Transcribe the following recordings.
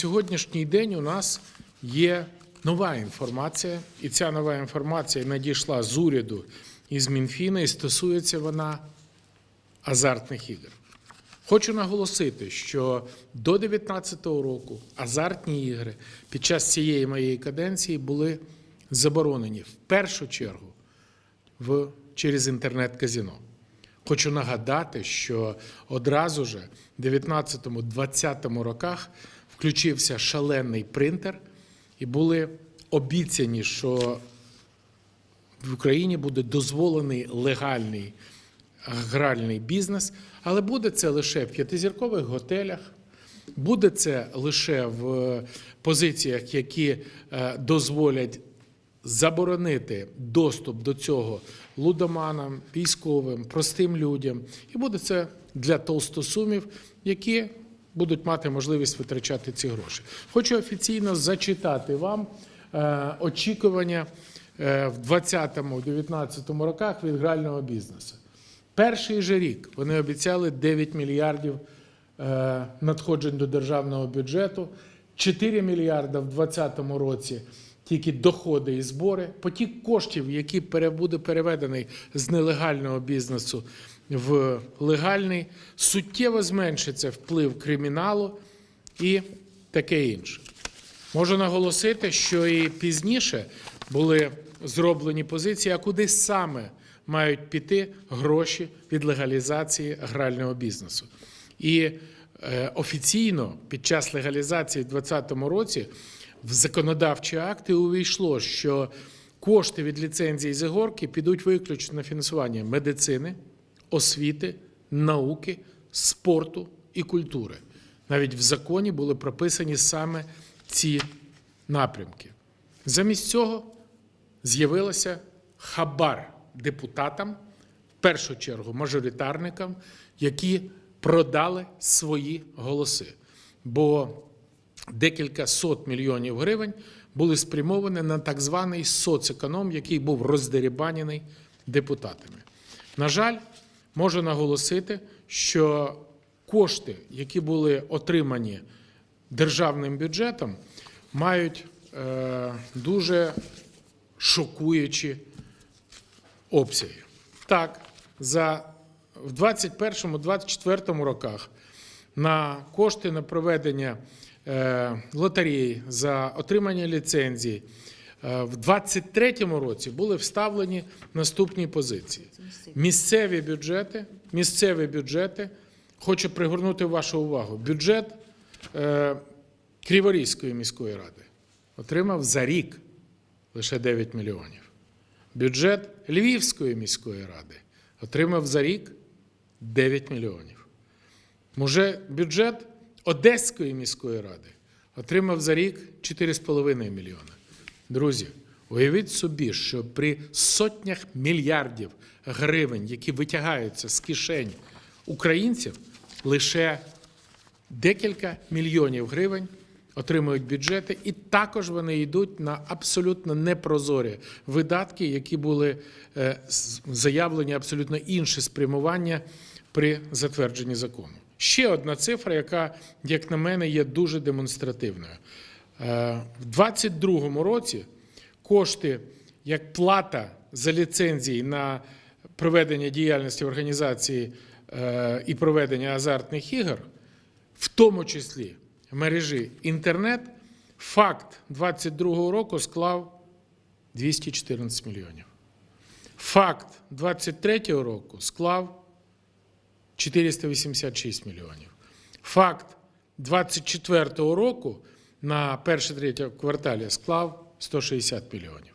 Сьогоднішній день у нас є нова інформація, і ця нова інформація надійшла з уряду і з Мінфіна, і стосується вона азартних ігор. Хочу наголосити, що до 2019 року азартні ігри під час цієї моєї каденції були заборонені в першу чергу в, через інтернет-казіно. Хочу нагадати, що одразу ж в 19-20 роках включився шалений принтер, і були обіцяні, що в Україні буде дозволений легальний гральний бізнес, але буде це лише в п'ятизіркових готелях, буде це лише в позиціях, які е, дозволять заборонити доступ до цього лудоманам, військовим, простим людям. І буде це для толстосумів, які будуть мати можливість витрачати ці гроші. Хочу офіційно зачитати вам е, очікування е, в 2020-2019 роках від грального бізнесу. Перший же рік вони обіцяли 9 мільярдів е, надходжень до державного бюджету, 4 мільярда в 2020 році тільки доходи і збори. Потік коштів, який буде переведений з нелегального бізнесу в легальний, суттєво зменшиться вплив криміналу і таке інше. Можу наголосити, що і пізніше були зроблені позиції, а куди саме мають піти гроші від легалізації грального бізнесу. І е, офіційно під час легалізації в 2020 році в законодавчі акти увійшло, що кошти від ліцензії з ігорки підуть виключно на фінансування медицини, освіти, науки, спорту і культури. Навіть в законі були прописані саме ці напрямки. Замість цього з'явилося хабар депутатам, в першу чергу мажоритарникам, які продали свої голоси. Бо декілька сот мільйонів гривень були спрямовані на так званий соцеконом, який був роздерібанений депутатами. На жаль, можу наголосити, що кошти, які були отримані державним бюджетом, мають е, дуже шокуючі обсяги. Так, за в 21-24 роках на кошти на проведення е, лотереї за отримання ліцензії е, в 23 році були вставлені наступні позиції. Місцеві бюджети, місцеві бюджети, хочу пригорнути вашу увагу. Бюджет е, Криворізької міської ради отримав за рік лише 9 мільйонів. Бюджет Львівської міської ради отримав за рік 9 мільйонів. Може, бюджет Одеської міської ради отримав за рік 4,5 мільйона. Друзі, уявіть собі, що при сотнях мільярдів гривень, які витягаються з кишень українців, лише декілька мільйонів гривень отримують бюджети, і також вони йдуть на абсолютно непрозорі видатки, які були е, заявлені абсолютно інше спрямування при затвердженні закону. Ще одна цифра, яка, як на мене, є дуже демонстративною. Е, В 2022 році кошти як плата за ліцензії на проведення діяльності організації е, і проведення азартних ігор, в тому числі в мережі інтернет, факт 2022 року склав 214 мільйонів. Факт 2023 року склав 486 мільйонів. Факт 2024 року на перше третє кварталі склав 160 мільйонів.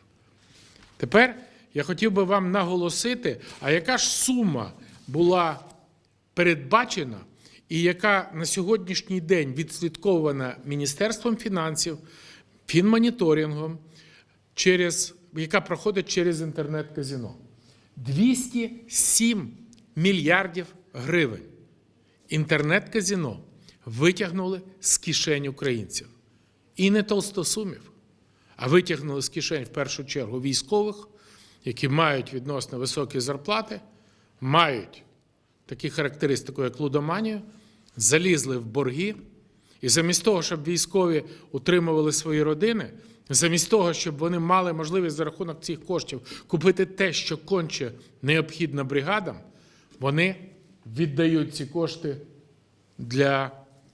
Тепер я хотів би вам наголосити, а яка ж сума була передбачена і яка на сьогоднішній день відслідкована Міністерством фінансів, фінмоніторингом, через, яка проходить через інтернет-казино. 207 мільярдів гривень. Інтернет-казино витягнули з кишень українців. І не толстосумів, а витягнули з кишень в першу чергу військових, які мають відносно високі зарплати, мають такі характеристики, як лудоманію, залізли в борги І замість того, щоб військові утримували свої родини, замість того, щоб вони мали можливість за рахунок цих коштів купити те, що конче необхідно бригадам, вони віддають ці кошти для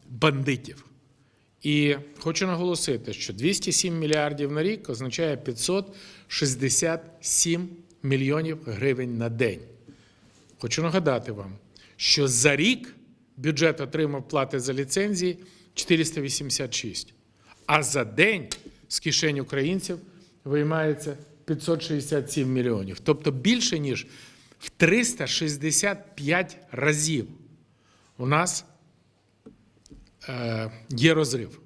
бандитів. І хочу наголосити, що 207 мільярдів на рік означає 567 мільйонів гривень на день. Хочу нагадати вам, що за рік бюджет отримав плати за ліцензії 486, а за день з кишень українців виймається 567 мільйонів. Тобто більше, ніж в 365 разів у нас є розрив.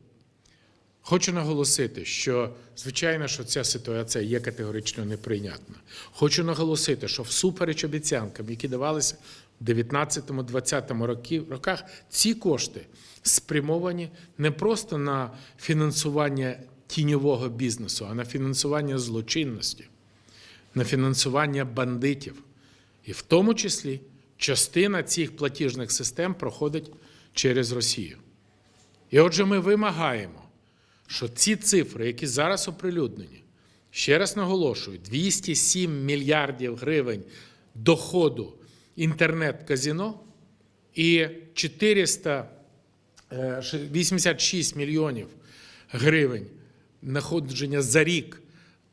Хочу наголосити, що звичайно, що ця ситуація є категорично неприйнятна. Хочу наголосити, що всупереч обіцянкам, які давалися в 19-20 роках, ці кошти спрямовані не просто на фінансування тіньового бізнесу, а на фінансування злочинності, на фінансування бандитів. І в тому числі частина цих платіжних систем проходить через Росію. І отже, ми вимагаємо, що ці цифри, які зараз оприлюднені, ще раз наголошую, 207 мільярдів гривень доходу інтернет-казіно і 486 мільйонів гривень находження за рік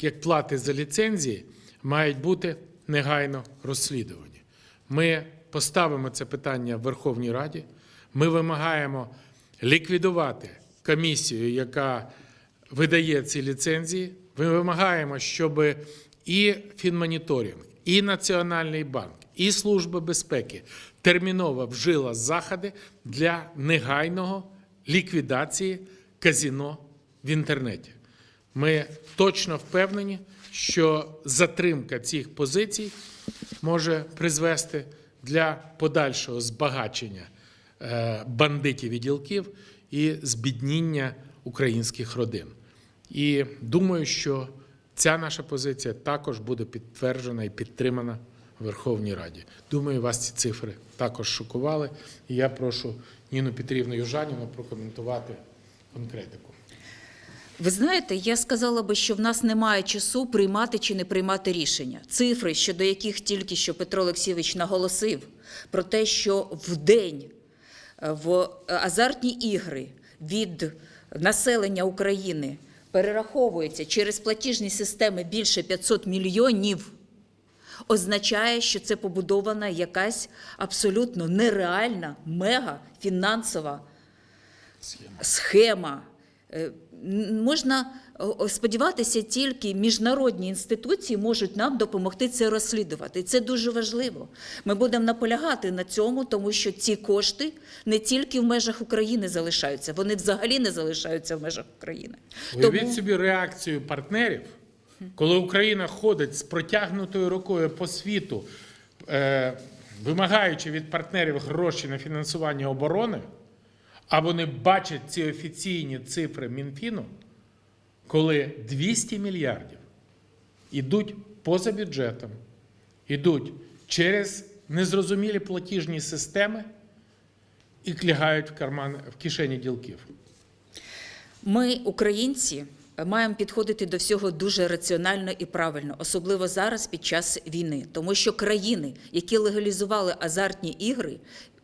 як плати за ліцензії мають бути негайно розслідувані. Ми поставимо це питання в Верховній Раді. Ми вимагаємо ліквідувати комісію, яка видає ці ліцензії. Ми вимагаємо, щоб і фінмоніторинг, і Національний банк, і Служба безпеки терміново вжила заходи для негайного ліквідації казіно в інтернеті. Ми точно впевнені, що затримка цих позицій може призвести для подальшого збагачення бандитів і ділків і збідніння українських родин. І думаю, що ця наша позиція також буде підтверджена і підтримана в Верховній Раді. Думаю, вас ці цифри також шокували. І я прошу Ніну Петрівну Южаніну прокоментувати конкретику. Ви знаєте, я сказала би, що в нас немає часу приймати чи не приймати рішення. Цифри, щодо яких тільки що Петро Олексійович наголосив, про те, що в день е, в азартні ігри від населення України перераховується через платіжні системи більше 500 мільйонів. Означає, що це побудована якась абсолютно нереальна мега фінансова схема. Е, н- Можна сподіватися, тільки міжнародні інституції можуть нам допомогти це розслідувати. І це дуже важливо. Ми будемо наполягати на цьому, тому що ці кошти не тільки в межах України залишаються, вони взагалі не залишаються в межах України. Уявіть собі реакцію партнерів, коли Україна ходить з протягнутою рукою по світу, е, вимагаючи від партнерів гроші на фінансування оборони, а вони бачать ці офіційні цифри Мінфіну, коли 200 мільярдів ідуть поза бюджетом, ідуть через незрозумілі платіжні системи і лягають в карман в кишені ділків. Ми, українці, маємо підходити до всього дуже раціонально і правильно, особливо зараз під час війни, тому що країни, які легалізували азартні ігри,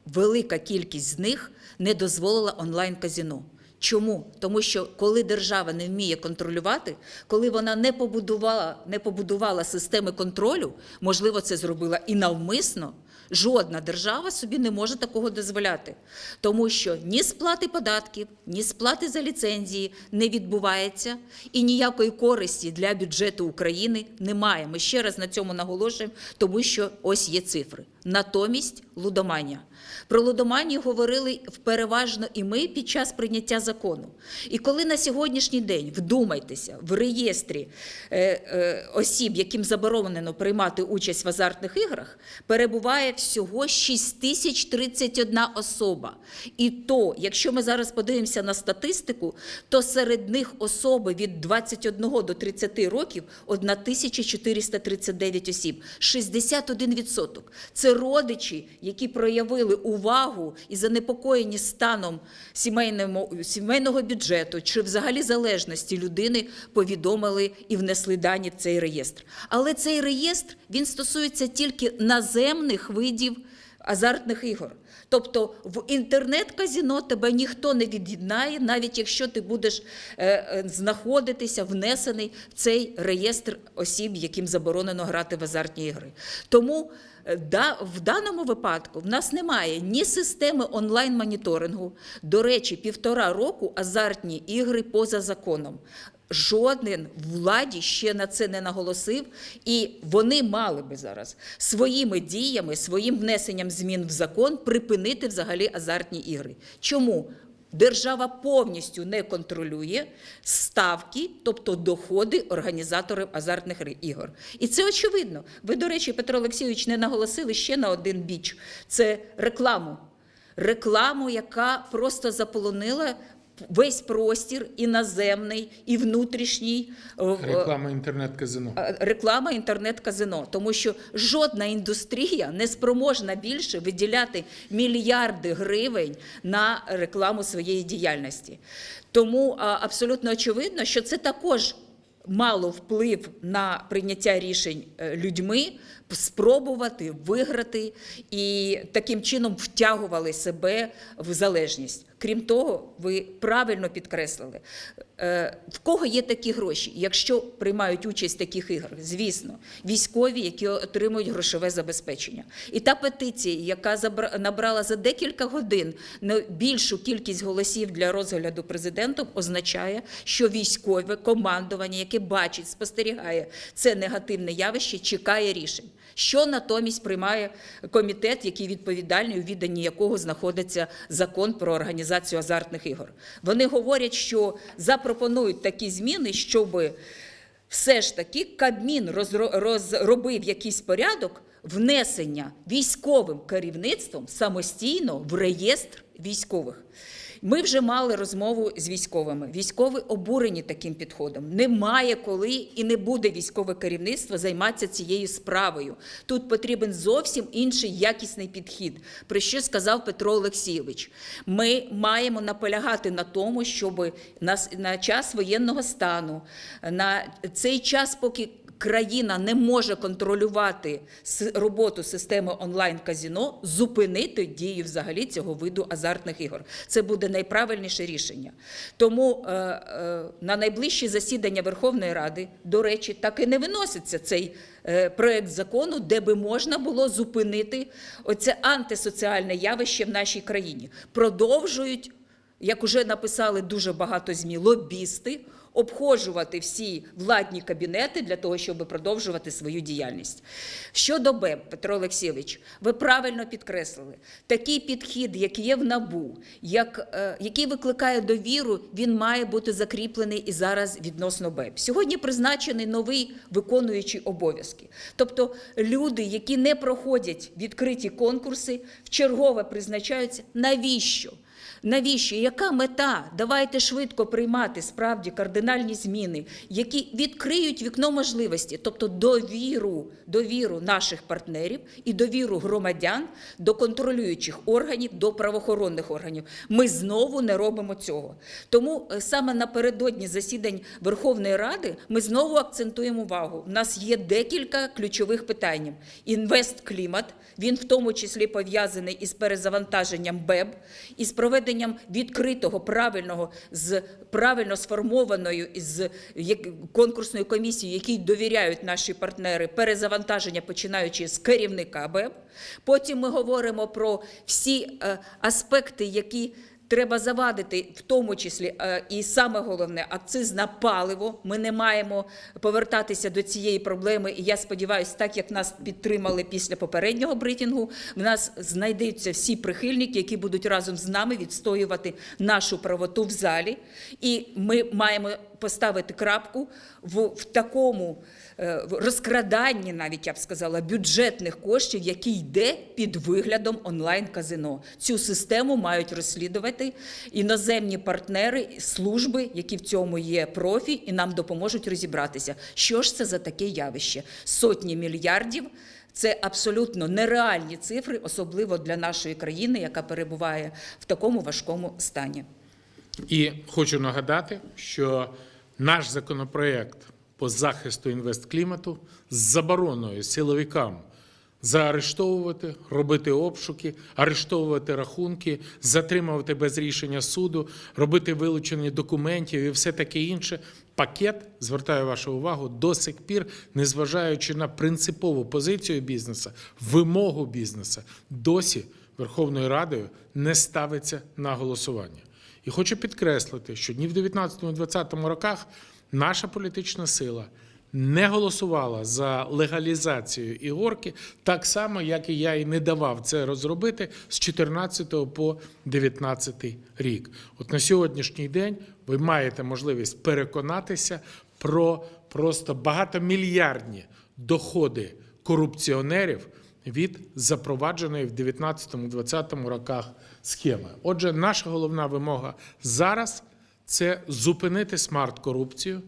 велика кількість з них не дозволила онлайн-казіно. Чому? Тому що коли держава не вміє контролювати, коли вона не побудувала, не побудувала системи контролю, можливо, це зробила і навмисно. Жодна держава собі не може такого дозволяти, тому що ні сплати податків, ні сплати за ліцензії не відбувається, і ніякої користі для бюджету України немає. Ми ще раз на цьому наголошуємо, тому що ось є цифри. Натомість лудоманія. Про лудоманію говорили переважно і ми під час прийняття закону. І коли на сьогоднішній день вдумайтеся в реєстрі е, е, осіб, яким заборонено приймати участь в азартних іграх, перебуває всього 6 тисяч 31 особа. І то, якщо ми зараз подивимося на статистику, то серед них особи від 21 до 30 років 1439 осіб, 61%. Це родичі, які проявили увагу і занепокоєні станом сімейного бюджету чи взагалі залежності людини, повідомили і внесли дані в цей реєстр. Але цей реєстр він стосується тільки наземних видів азартних ігор. Тобто в інтернет-казіно тебе ніхто не від'єднає, навіть якщо ти будеш е, е, знаходитися внесений в цей реєстр осіб, яким заборонено грати в азартні ігри. Тому е, в даному випадку в нас немає ні системи онлайн-моніторингу. До речі, півтора року азартні ігри поза законом. Жоден владі ще на це не наголосив, і вони мали би зараз своїми діями, своїм внесенням змін в закон припинити взагалі азартні ігри. Чому? Держава повністю не контролює ставки, тобто доходи організаторів азартних ігор. І це очевидно. Ви, до речі, Петро Олексійович, не наголосили ще на один біч: це рекламу. Рекламу, яка просто заполонила весь простір і наземний, і внутрішній. е, Реклама інтернет-казино. е, реклама інтернет-казино, тому що жодна індустрія не спроможна більше виділяти мільярди гривень на рекламу своєї діяльності. Тому абсолютно очевидно, що це також мало вплив на прийняття рішень е, людьми. Спробувати виграти і таким чином втягували себе в залежність. Крім того, ви правильно підкреслили, е, в кого є такі гроші, якщо приймають участь в таких іграх, звісно, військові, які отримують грошове забезпечення. І та петиція, яка набрала за декілька годин більшу кількість голосів для розгляду президентом, означає, що військове командування, яке бачить, спостерігає це негативне явище, чекає рішень. Що натомість приймає комітет, який відповідальний, у відданні якого знаходиться закон про організацію азартних ігор? Вони говорять, що запропонують такі зміни, щоб все ж таки Кабмін розробив якийсь порядок внесення військовим керівництвом самостійно в реєстр військових. Ми вже мали розмову з військовими. Військові обурені таким підходом. Немає коли і не буде військове керівництво займатися цією справою. Тут потрібен зовсім інший якісний підхід. Про що сказав Петро Олексійович? Ми маємо наполягати на тому, щоб на, час воєнного стану, на цей час, поки країна не може контролювати роботу системи онлайн-казіно, зупинити дію взагалі цього виду азартних ігор. Це буде найправильніше рішення. Тому е, е, на найближчі засідання Верховної Ради, до речі, так і не виноситься цей е, проект закону, де би можна було зупинити оце антисоціальне явище в нашій країні. Продовжують як уже написали дуже багато ЗМІ, лобісти обходжувати всі владні кабінети для того, щоб продовжувати свою діяльність. Щодо БЕБ, Петро Олексійович, ви правильно підкреслили, такий підхід, який є в НАБУ, як, е, який викликає довіру, він має бути закріплений і зараз відносно БЕБ. Сьогодні призначений новий виконуючий обов'язки. Тобто люди, які не проходять відкриті конкурси, в чергове призначаються. Навіщо? Навіщо? Яка мета? Давайте швидко приймати справді кардинальні зміни, які відкриють вікно можливості, тобто довіру, довіру наших партнерів і довіру громадян до контролюючих органів, до правоохоронних органів. Ми знову не робимо цього. Тому е, саме напередодні засідань Верховної Ради ми знову акцентуємо увагу. У нас є декілька ключових питань. Інвестклімат, він в тому числі пов'язаний із перезавантаженням БЕБ, із проведенням відкритого, правильного, з правильно сформованою з конкурсною комісією, якій довіряють наші партнери, перезавантаження починаючи з керівника БЕБ. Потім ми говоримо про всі е, аспекти, які Треба завадити, в тому числі, е, і саме головне, акциз на паливо. Ми не маємо повертатися до цієї проблеми. І я сподіваюся, так як нас підтримали після попереднього брифінгу, в нас знайдуться всі прихильники, які будуть разом з нами відстоювати нашу правоту в залі. І ми маємо поставити крапку в, в такому е, розкраданні, навіть я б сказала, бюджетних коштів, які йде під виглядом онлайн-казино. Цю систему мають розслідувати іноземні партнери, служби, які в цьому є профі, і нам допоможуть розібратися, що ж це за таке явище. Сотні мільярдів. Це абсолютно нереальні цифри, особливо для нашої країни, яка перебуває в такому важкому стані. І хочу нагадати, що наш законопроект по захисту інвестклімату з забороною силовикам заарештовувати, робити обшуки, арештовувати рахунки, затримувати без рішення суду, робити вилучення документів і все таке інше. Пакет, звертаю вашу увагу, до сих пір, незважаючи на принципову позицію бізнесу, вимогу бізнесу, досі Верховною Радою не ставиться на голосування. І хочу підкреслити, що ні в 19-20 роках наша політична сила не голосувала за легалізацію ігорки, так само, як і я і не давав це розробити з 14 по 19 рік. От на сьогоднішній день ви маєте можливість переконатися про просто багатомільярдні доходи корупціонерів від запровадженої в 19-20 роках схеми. Отже, наша головна вимога зараз це зупинити смарт-корупцію.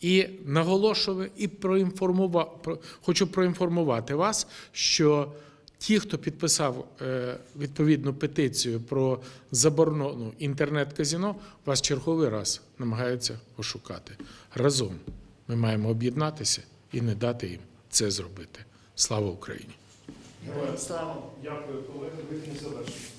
І наголошую і проінформував, про, хочу проінформувати вас, що ті, хто підписав е, відповідну петицію про заборону інтернет-казіно, вас черговий раз намагаються ошукати. Разом ми маємо об'єднатися і не дати їм це зробити. Слава Україні! Слава! Дякую, колеги. Вихід завершено.